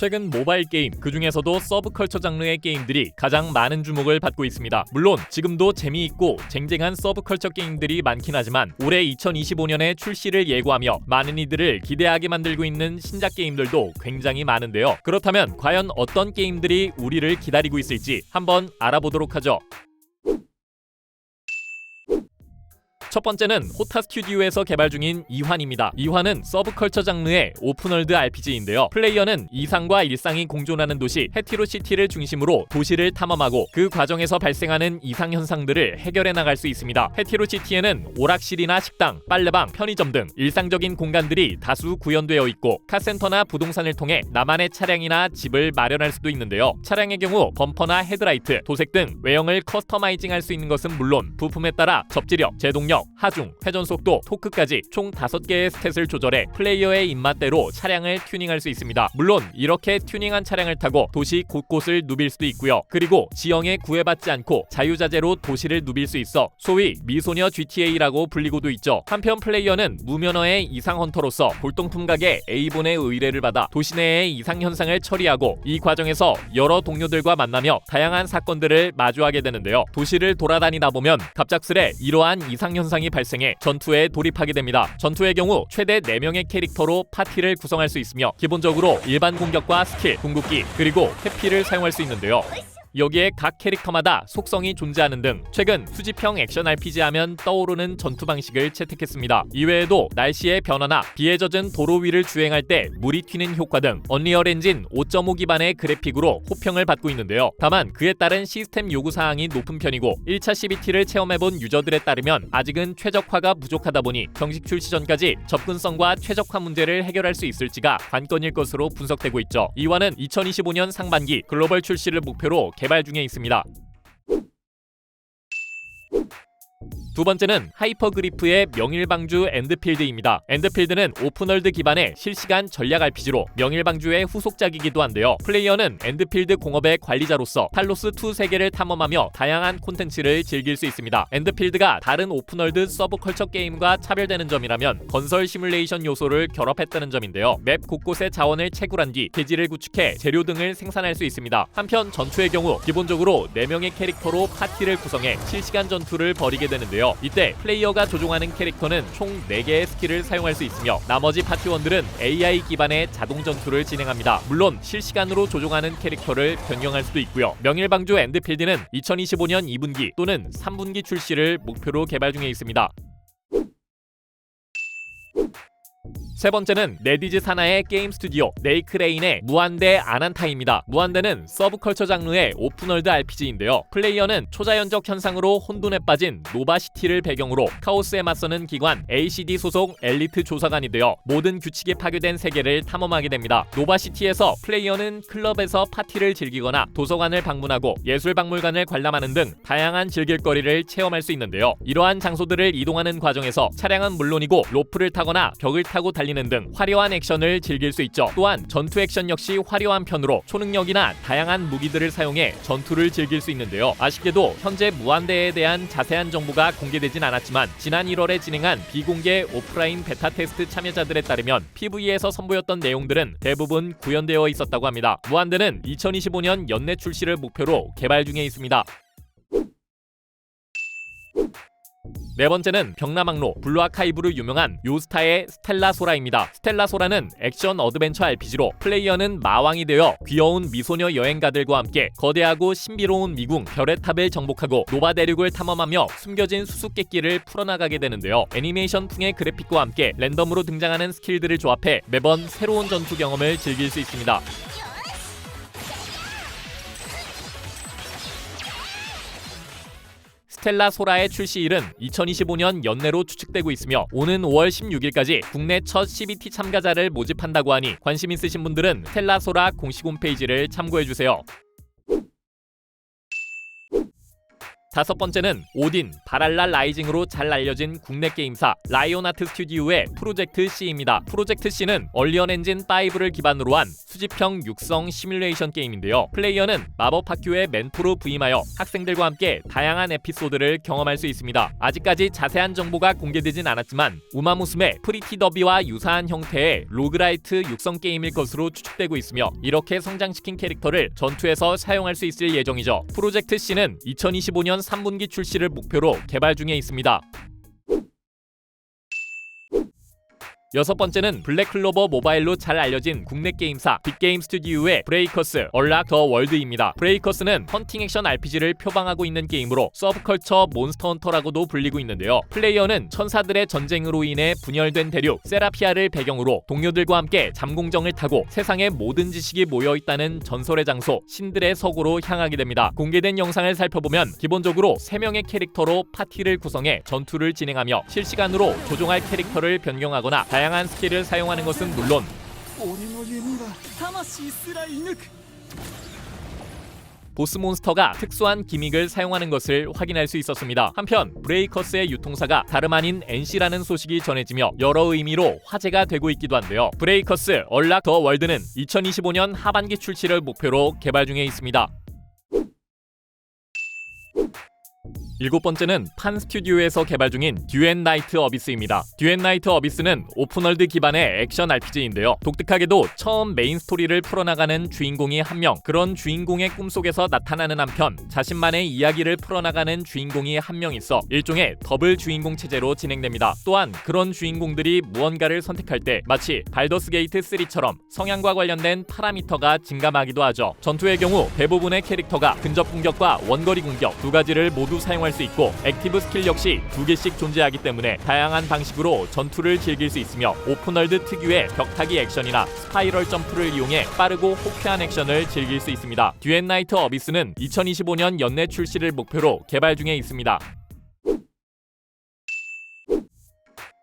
최근 모바일 게임, 그 중에서도 서브컬처 장르의 게임들이 가장 많은 주목을 받고 있습니다. 물론 지금도 재미있고 쟁쟁한 서브컬처 게임들이 많긴 하지만 올해 2025년에 출시를 예고하며 많은 이들을 기대하게 만들고 있는 신작 게임들도 굉장히 많은데요. 그렇다면 과연 어떤 게임들이 우리를 기다리고 있을지 한번 알아보도록 하죠. 첫 번째는 호타 스튜디오에서 개발 중인 이환입니다. 이환은 서브컬처 장르의 오픈월드 RPG인데요. 플레이어는 이상과 일상이 공존하는 도시 헤티로 시티를 중심으로 도시를 탐험하고 그 과정에서 발생하는 이상 현상들을 해결해 나갈 수 있습니다. 헤티로 시티에는 오락실이나 식당, 빨래방, 편의점 등 일상적인 공간들이 다수 구현되어 있고 카센터나 부동산을 통해 나만의 차량이나 집을 마련할 수도 있는데요. 차량의 경우 범퍼나 헤드라이트, 도색 등 외형을 커스터마이징할 수 있는 것은 물론 부품에 따라 접지력, 제동력, 하중, 회전 속도, 토크까지 총 5개의 스탯을 조절해 플레이어의 입맛대로 차량을 튜닝할 수 있습니다. 물론 이렇게 튜닝한 차량을 타고 도시 곳곳을 누빌 수도 있고요. 그리고 지형에 구애받지 않고 자유자재로 도시를 누빌 수 있어 소위 미소녀 GTA라고 불리고도 있죠. 한편 플레이어는 무면허의 이상 헌터로서 골동품각의 A본의 의뢰를 받아 도시 내의 이상 현상을 처리하고 이 과정에서 여러 동료들과 만나며 다양한 사건들을 마주하게 되는데요. 도시를 돌아다니다 보면 갑작스레 이러한 이상 현상 이 발생해 전투에 돌입하게 됩니다. 전투의 경우 최대 4명의 캐릭터로 파티를 구성할 수 있으며 기본적으로 일반 공격과 스킬, 궁극기, 그리고 회피를 사용할 수 있는데요. 여기에 각 캐릭터마다 속성이 존재하는 등 최근 수집형 액션 RPG 하면 떠오르는 전투 방식을 채택했습니다. 이외에도 날씨의 변화나 비에 젖은 도로 위를 주행할 때 물이 튀는 효과 등 언리얼 엔진 5.5 기반의 그래픽으로 호평을 받고 있는데요. 다만 그에 따른 시스템 요구 사항이 높은 편이고 1차 CBT를 체험해본 유저들에 따르면 아직은 최적화가 부족하다 보니 정식 출시 전까지 접근성과 최적화 문제를 해결할 수 있을지가 관건일 것으로 분석되고 있죠. 이와는 2025년 상반기 글로벌 출시를 목표로 개발 중에 있습니다. 두 번째는 하이퍼그리프의 명일방주 엔드필드입니다. 엔드필드는 오픈월드 기반의 실시간 전략 RPG로 명일방주의 후속작이기도 한데요. 플레이어는 엔드필드 공업의 관리자로서 탈로스2 세계를 탐험하며 다양한 콘텐츠를 즐길 수 있습니다. 엔드필드가 다른 오픈월드 서브컬처 게임과 차별되는 점이라면 건설 시뮬레이션 요소를 결합했다는 점인데요. 맵 곳곳의 자원을 채굴한 뒤 대지를 구축해 재료 등을 생산할 수 있습니다. 한편 전투의 경우 기본적으로 4명의 캐릭터로 파티를 구성해 실시간 전투를 벌이게 되는데요. 이때 플레이어가 조종하는 캐릭터는 총 4개의 스킬을 사용할 수 있으며 나머지 파티원들은 AI 기반의 자동 전투를 진행합니다. 물론 실시간으로 조종하는 캐릭터를 변경할 수도 있고요. 명일방주 엔드필드는 2025년 2분기 또는 3분기 출시를 목표로 개발 중에 있습니다. 세 번째는 네디즈 사나의 게임 스튜디오 네이크레인의 무한대 아난타입니다. 무한대는 서브컬처 장르의 오픈월드 RPG인데요. 플레이어는 초자연적 현상으로 혼돈에 빠진 노바시티를 배경으로 카오스에 맞서는 기관 ACD 소속 엘리트 조사관이 되어 모든 규칙에 파괴된 세계를 탐험하게 됩니다. 노바시티에서 플레이어는 클럽에서 파티를 즐기거나 도서관을 방문하고 예술박물관을 관람하는 등 다양한 즐길거리를 체험할 수 있는데요. 이러한 장소들을 이동하는 과정에서 차량은 물론이고 로프를 타거나 벽을 타고 달리 는 등 화려한 액션을 즐길 수 있죠. 또한 전투 액션 역시 화려한 편으로 초능력이나 다양한 무기들을 사용해 전투를 즐길 수 있는데요. 아쉽게도 현재 무한대에 대한 자세한 정보가 공개되진 않았지만 지난 1월에 진행한 비공개 오프라인 베타 테스트 참여자들에 따르면 PV에서 선보였던 내용들은 대부분 구현되어 있었다고 합니다. 무한대는 2025년 연내 출시를 목표로 개발 중에 있습니다. 네 번째는 병라망로 블루아카이브로 유명한 요스타의 스텔라 소라입니다. 스텔라 소라는 액션 어드벤처 RPG로 플레이어는 마왕이 되어 귀여운 미소녀 여행가들과 함께 거대하고 신비로운 미궁 별의 탑을 정복하고 노바 대륙을 탐험하며 숨겨진 수수께끼를 풀어나가게 되는데요. 애니메이션 풍의 그래픽과 함께 랜덤으로 등장하는 스킬들을 조합해 매번 새로운 전투 경험을 즐길 수 있습니다. 스텔라 소라의 출시일은 2025년 연내로 추측되고 있으며 오는 5월 16일까지 국내 첫 CBT 참가자를 모집한다고 하니 관심 있으신 분들은 스텔라 소라 공식 홈페이지를 참고해 주세요. 다섯 번째는 오딘, 바랄라 라이징으로 잘 알려진 국내 게임사 라이온아트 스튜디오의 프로젝트 C입니다. 프로젝트 C는 얼리언 엔진 5를 기반으로 한 수집형 육성 시뮬레이션 게임인데요. 플레이어는 마법 학교의 멘토로 부임하여 학생들과 함께 다양한 에피소드를 경험할 수 있습니다. 아직까지 자세한 정보가 공개되진 않았지만 우마무스메 프리티 더비와 유사한 형태의 로그라이트 육성 게임일 것으로 추측되고 있으며 이렇게 성장시킨 캐릭터를 전투에서 사용할 수 있을 예정이죠. 프로젝트 C는 2025년 3분기 출시를 목표로 개발 중에 있습니다. 여섯 번째는 블랙클로버 모바일로 잘 알려진 국내 게임사 빅게임 스튜디오의 브레이커스 얼락 더 월드입니다. 브레이커스는 헌팅 액션 RPG를 표방하고 있는 게임으로 서브컬처 몬스터 헌터라고도 불리고 있는데요. 플레이어는 천사들의 전쟁으로 인해 분열된 대륙 세라피아를 배경으로 동료들과 함께 잠공정을 타고 세상의 모든 지식이 모여 있다는 전설의 장소 신들의 서구로 향하게 됩니다. 공개된 영상을 살펴보면 기본적으로 3명의 캐릭터로 파티를 구성해 전투를 진행하며 실시간으로 조종할 캐릭터를 변경하거나 다양한 스킬을 사용하는 것은 물론 보스 몬스터가 특수한 기믹을 사용하는 것을 확인할 수 있었습니다. 한편 브레이커스의 유통사가 다름 아닌 NC라는 소식이 전해지며 여러 의미로 화제가 되고 있기도 한데요. 브레이커스 얼락 더 월드는 2025년 하반기 출시를 목표로 개발 중에 있습니다. 일곱 번째는 판 스튜디오에서 개발 중인 듀앤 나이트 어비스입니다. 듀앤 나이트 어비스는 오픈월드 기반의 액션 RPG인데요. 독특하게도 처음 메인 스토리를 풀어나가는 주인공이 한 명, 그런 주인공의 꿈속에서 나타나는 한편 자신만의 이야기를 풀어나가는 주인공이 한 명 있어 일종의 더블 주인공 체제로 진행됩니다. 또한 그런 주인공들이 무언가를 선택할 때 마치 발더스 게이트 3처럼 성향과 관련된 파라미터가 증감하기도 하죠. 전투의 경우 대부분의 캐릭터가 근접 공격과 원거리 공격 두 가지를 모두 사용할 수 있고 액티브 스킬 역시 두 개씩 존재하기 때문에 다양한 방식으로 전투를 즐길 수 있으며 오픈월드 특유의 벽타기 액션이나 스파이럴 점프를 이용해 빠르고 호쾌한 액션을 즐길 수 있습니다. 듀앤나이트 어비스는 2025년 연내 출시를 목표로 개발 중에 있습니다.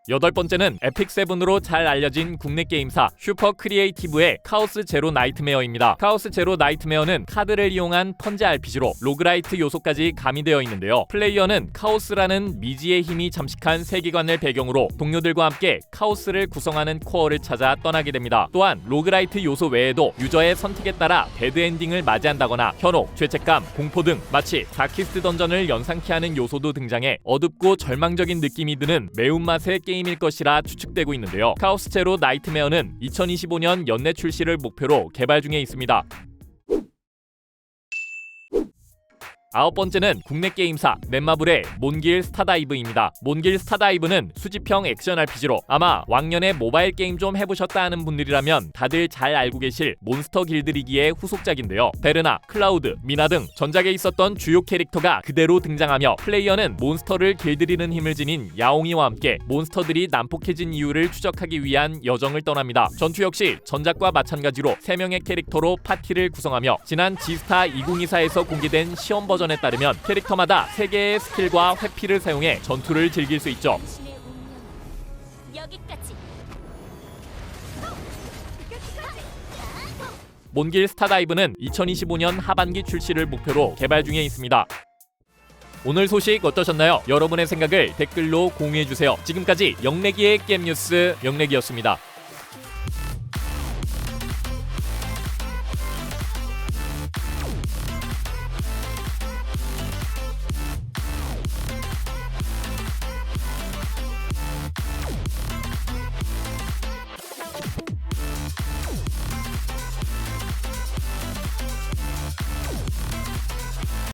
여덟 번째는 에픽 세븐으로 잘 알려진 국내 게임사 슈퍼 크리에이티브의 카오스 제로 나이트메어입니다. 카오스 제로 나이트메어는 카드를 이용한 펀지 RPG로 로그라이트 요소까지 가미되어 있는데요. 플레이어는 카오스라는 미지의 힘이 잠식한 세계관을 배경으로 동료들과 함께 카오스를 구성하는 코어를 찾아 떠나게 됩니다. 또한 로그라이트 요소 외에도 유저의 선택에 따라 배드 엔딩을 맞이한다거나 현혹, 죄책감, 공포 등 마치 다키스트 던전을 연상케 하는 요소도 등장해 어둡고 절망적인 느낌이 드는 매운맛의 게임 일 것이라 추측되고 있는데요. 카오스 제로 나이트메어는 2025년 연내 출시를 목표로 개발 중에 있습니다. 아홉 번째는 국내 게임사 넷마블의 몬길 스타다이브입니다. 몬길 스타다이브는 수집형 액션 RPG로 아마 왕년에 모바일 게임 좀 해보셨다 하는 분들이라면 다들 잘 알고 계실 몬스터 길들이기의 후속작인데요. 베르나, 클라우드, 미나 등 전작에 있었던 주요 캐릭터가 그대로 등장하며 플레이어는 몬스터를 길들이는 힘을 지닌 야옹이와 함께 몬스터들이 난폭해진 이유를 추적하기 위한 여정을 떠납니다. 전투 역시 전작과 마찬가지로 3명의 캐릭터로 파티를 구성하며 지난 지스타 2024에서 공개된 시험 버전 에 따르면 캐릭터마다 3개의 스킬과 회피를 사용해 전투를 즐길 수 있죠. 몬길 스타다이브는 2025년 하반기 출시를 목표로 개발 중에 있습니다. 오늘 소식 어떠셨나요? 여러분의 생각을 댓글로 공유해주세요. 지금까지 영래기의 게임 뉴스 영래기였습니다.